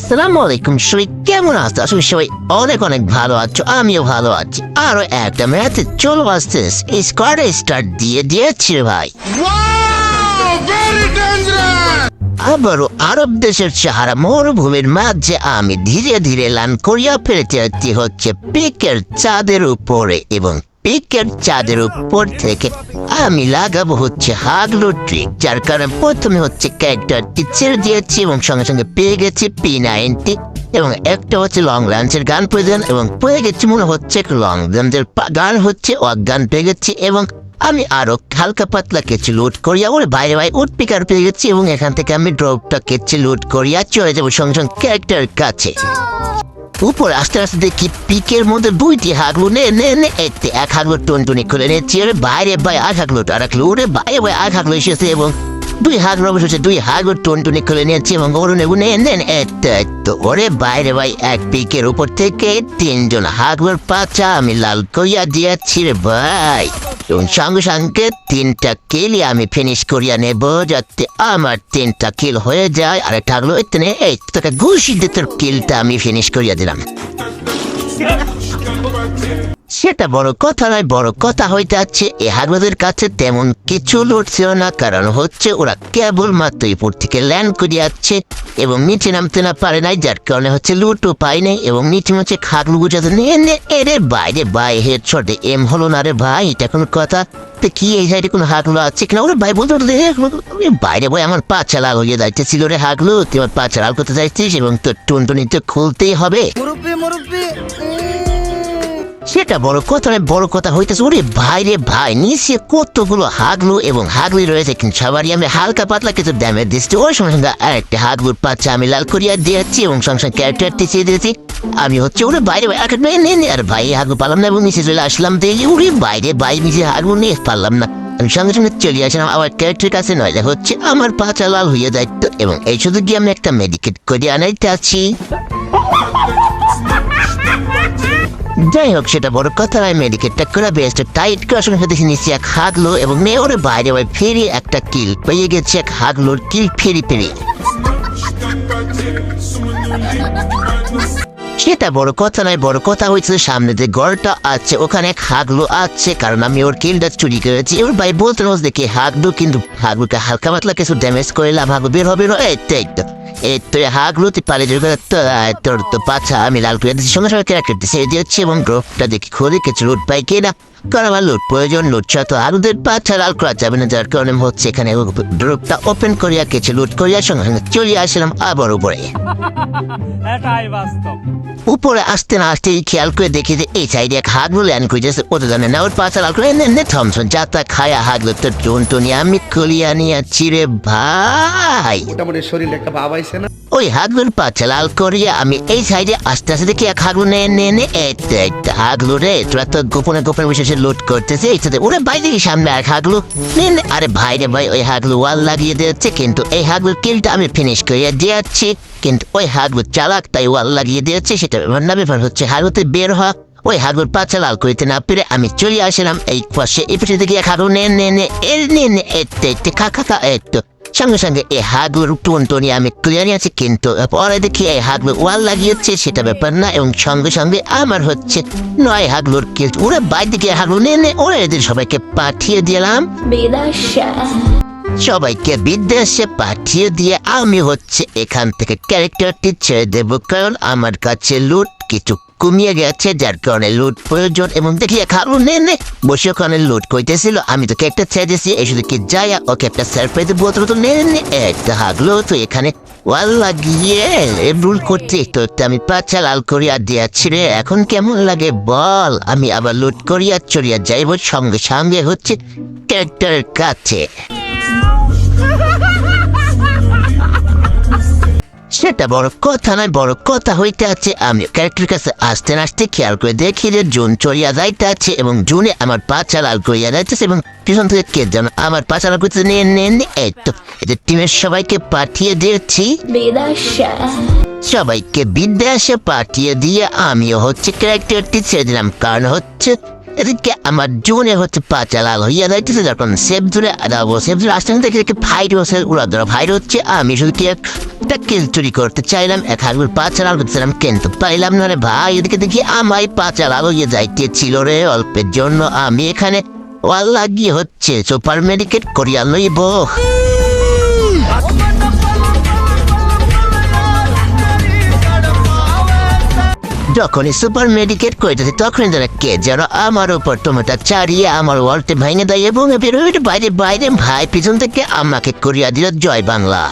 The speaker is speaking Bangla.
আসসালামু আলাইকুম সবাই কেমন আছো? আসলে সবাই অনেক অনেক ভালো আছো আমিও ভালো আছি। আরও একটা ম্যাচে চলো আসতে স্কোয়াডে স্টার্ট দিয়ে দিয়েছি ভাই। আবারও আরব দেশের সাহারা মরুভূমির মাঝে আমি ধীরে ধীরে লান করিয়া ফেলতে হচ্ছে পিকের চাঁদের উপরে। এবং পিকের চাঁদের উপর থেকে আমি লাগাবো হচ্ছে হাগলো ট্রিক যার কারণে প্রথমে হচ্ছে ক্যারেক্টারটি ছেড়ে দিয়েছি এবং সঙ্গে সঙ্গে পেয়ে গেছি পি নাইনটি এবং একটা হচ্ছে লং লাঞ্চের গান প্রয়োজন এবং পেয়ে গেছি মনে হচ্ছে লং লাঞ্চের গান হচ্ছে অজ্ঞান পেয়ে গেছি এবং আমি আরও হালকা পাতলা কেচি লুট করিয়া ওর বাইরে বাইরে উঠ পিকার পেয়ে গেছি এবং এখান থেকে আমি ড্রপটা কেচি লুট করিয়া চলে যাব সঙ্গে সঙ্গে ক্যারেক্টার কাছে। উপর আস্তে আস্তে দেখি পিকের মধ্যে দুইটি হাগলু। নে নে নে, একটি, এক হাগলু টুনটুনি খুলে নিচ্ছি। ওরে বাইরে বাই আর হাগলু আর হাগলু ওরে বাইরে বাই এক হাগলু এসেছে এবং দুই হাগলু বসেছে দুই হাগলু টুনটুনি খুলে নিয়েছি এবং ওর নেবু। নে নে এত ওরে বাইরে ভাই, এক পিকের উপর থেকে তিনজন হাগলুর পাচা আমি লাল কইয়া দিয়েছি রে ভাই। এবং সঙ্গে সঙ্গে তিনটা কিলই আমি ফিনিশ করিয়া নেব যাতে আমার তিনটা কিল হয়ে যায়। আর থাকল এখানে, এই তোকে ঘুষি দিয়ে তোর কিলটা আমি ফিনিশ করিয়া দিলাম। সেটা বড় কথা নয়, বড় কথা হইতে আছে, এ হাগবাদের কাছে তেমন কিছু লড়ছিল না, কারণ হচ্ছে ওরা কেবলমাত্র উপর থেকে ল্যান্ড করিয়াছে এবং নিচে নামতে না পারে নাই, যার কারণে হচ্ছে লুটও পাই নাই এবং নিচে হচ্ছে খাগলু বুঝাতে নে এরে বাইরে বাই হেড শটে এম হলো না রে ভাই, এটা কোনো কথা? তো কি এই সাইডে কোনো হাগলো আছে কিনা? ওরে ভাই, বলতে বাইরে বই, আমার পা চালাল হয়ে যাইতেছিল রে হাগলু তুই আমার পা চালাল করতে চাইছিস এবং তোর টুনটুনি তো খুলতেই হবে। সেটা বড় কথা বড় কথা হইতেছে ওরে ভাই রে ভাই, নিচে কতগুলো হাগলু এবং হাগলি রয়েছে কিন্তু সবারই আমি হালকা পাতলা কিছু ড্যামেজ দিচ্ছি। ওর সঙ্গে সঙ্গে আরেকটা হাগলুর পাচ্ছে আমি লাল করিয়া দিয়েছি এবং সঙ্গে সঙ্গে ক্যারেক্টারটি চেয়ে দিয়েছি। আমি হচ্ছে ওরে বাইরে একটা নে আর ভাই হাগলু পারলাম না এবং নিচে চলে আসলাম দেখি, ওরে বাইরে ভাই নিচে হাগলু নিয়ে পারলাম না। আমি সঙ্গে সঙ্গে চলে আসলাম, আমার ক্যারেক্টার কাছে নয় হচ্ছে আমার পাচা লাল হয়ে যাইতো এবং এই শুধু গিয়ে আমি একটা মেডিকেট করে আনাইতে আছি যাই হোক সেটা বড় কথা নয় মেডিকেটটা করে বেস্ট টাইট করে সঙ্গে দেখে নিচ্ছি এক হাগলো এবং মেয়ে ওরে বাইরে ওই ফেরি একটা কিল। পেয়ে গেছে এক হাগলোর কিল ফেরি ফেরি সেটা বড় কথা নয়, বড় কথা হয়েছে সামনে যে গড়টা আছে, ওখানে এক হাগলো আছে, কারণ আমি ওর কিলটা চুরি করেছি। ওর ভাই বলতে দেখি হাগলো কিন্তু হাগলুকে হালকা পাতলা কিছু ড্যামেজ করলাম হাগলু বের হবে না এই তো এই তো এই তো হাগলু তুই পালে তোর তো পাছা, আমি লাল করে দিচ্ছি সঙ্গে সঙ্গে ক্যারেক্টার দিয়ে দিচ্ছি এবং গ্রুপটা দেখি খুলে কিছু লুট পাই কিনা। কারণ আমার লুট প্রয়োজন লুট ছাড়া তো আলুদের পাছা লাল করা যাবে না। যার কারণে হচ্ছে এখানে গ্রুপটা ওপেন করিয়া কিছু লুট করিয়া সঙ্গে সঙ্গে চলে আসলাম আবার উপরে। উপরে আসতে না আসতেই খেয়াল করে দেখি যে এই সাইডে এক হাগলু ল্যান্ড করেছে ওদের জানে না ওর পাশে লাল করে নে নে থমসন যাতা খায়া হাগলু তোর টুনটুনি আমি কলিয়া নিয়ে চিরে ভাই। মোটামুটি শরীরে একটা ভাব আইছে না? ওই হাগলুর পাছে লাল করিয়া আমি এই সাইডে আস্তে আস্তে দেখি এক হাগলু নে নে নে তো, তো, হাগলু রে তোরা তো গোপনে গোপনে বসে লুট করতেছে, এই সাথে ওরা বাইরে সামনে এক হাগলু। নে নে আরে ভাই রে ভাই, ওই হাগলু ওয়াল লাগিয়ে দিচ্ছে কিন্তু এই হাগলুর কিলটা আমি ফিনিশ করিয়া দিয়েছি কিন্তু ওই হাগলু চালাক, তাই ওয়াল লাগিয়ে দিয়েছে সেটা ব্যাপার না, ব্যাপার হচ্ছে হাগলুতে বের হওয়া, ওই হাগলুর পাচা লাল করিতে না পেরে আমি চলে আসলাম, এই পাশে পাশে দেখি এক হাগলু, নে নে নে এর নে নে এতে খা খা খা এতো সঙ্গে সঙ্গে এই হাগলুর টুনটুনি আমি ক্লিয়ারই আছি, কিন্তু পরে দেখি এই হাগলু ওয়াল লাগিয়েছে, সেটা ব্যাপার না, এবং সঙ্গে সঙ্গে আমার হচ্ছে নয় হাগলুর কিল ওরা বাইরে দিকে হাগলু নে নে, ওরা এদের সবাইকে পাঠিয়ে দিলাম। সবাইকে বিদেশে পাঠিয়ে দিয়ে আমি হচ্ছে এখান থেকে ক্যারেক্টারটি ছেড়ে দেবো, কারণ আমার কাছে লুট কিছু কমিয়ে গেছে, যার কারণে লুট প্রয়োজন এবং দেখি খাব। নে বসে ওখানে লুট করতেছিল। আমি তোকে একটা ছেড়ে দিয়েছি এই শুধু কি যাই ওকে একটা সারপ্রাইজ বোতল তো নে নে একটা হাগলো তো এখানে। ওয়াল লাগিয়ে রুল করতে। তো আমি পাচা লাল করিয়া দিয়াছি রে। এখন কেমন লাগে বল? আমি আবার লুট করিয়া চড়িয়া যাইব, সঙ্গে সঙ্গে হচ্ছে ক্যারেক্টারের কাছে। সেটা বড় কথা নয় বড় কথা হইতে আছে আমি ক্যারেক্টার কাছে আসতে আসতে খেয়াল করে দেখি যে জুন চড়িয়া যাইতে আছে এবং জুনে আমার পা চালাল করিয়া যাইতেছে এবং পিছন থেকে কে যেন আমার পা চালাল করতে নিয়ে নেন এই তো এদের টিমের সবাইকে পাঠিয়ে দিয়েছি। সবাইকে বিদ্যাসে পাঠিয়ে দিয়ে আমিও হচ্ছে ক্যারেক্টারটি ছেড়ে দিলাম কারণ হচ্ছে এদিকে আমার জুনে হচ্ছে পাঁচা লাল হইয়া যাইতেছে যখন সেফ ধরে আদাবো সেফ ধরে আসতে দেখে দেখে ফাইট হচ্ছে উড়া ধরা ফাইট হচ্ছে আমি শুধু কি একটা কিল করতে চাইলাম, এক হাজার পাঁচা লাল করতেছিলাম কিন্তু পাইলাম না রে ভাই। এদিকে দেখি আমায় পাঁচা লাল হইয়া যাইতে ছিল রে, অল্পের জন্য আমি এখানে ওয়াল লাগিয়ে হচ্ছে, সুপার মেডিকেট করিয়া লইব। যখনই সুপার মেডিকেট কইতেছে তখন যেন কে যেন আমার উপর টমেটো চারিয়ে আমার ওয়ালটে ভেঙে দেয় এবং বাইরে বাইরে ভাই, পিছন থেকে আমাকে করিয়া দিল জয় বাংলা।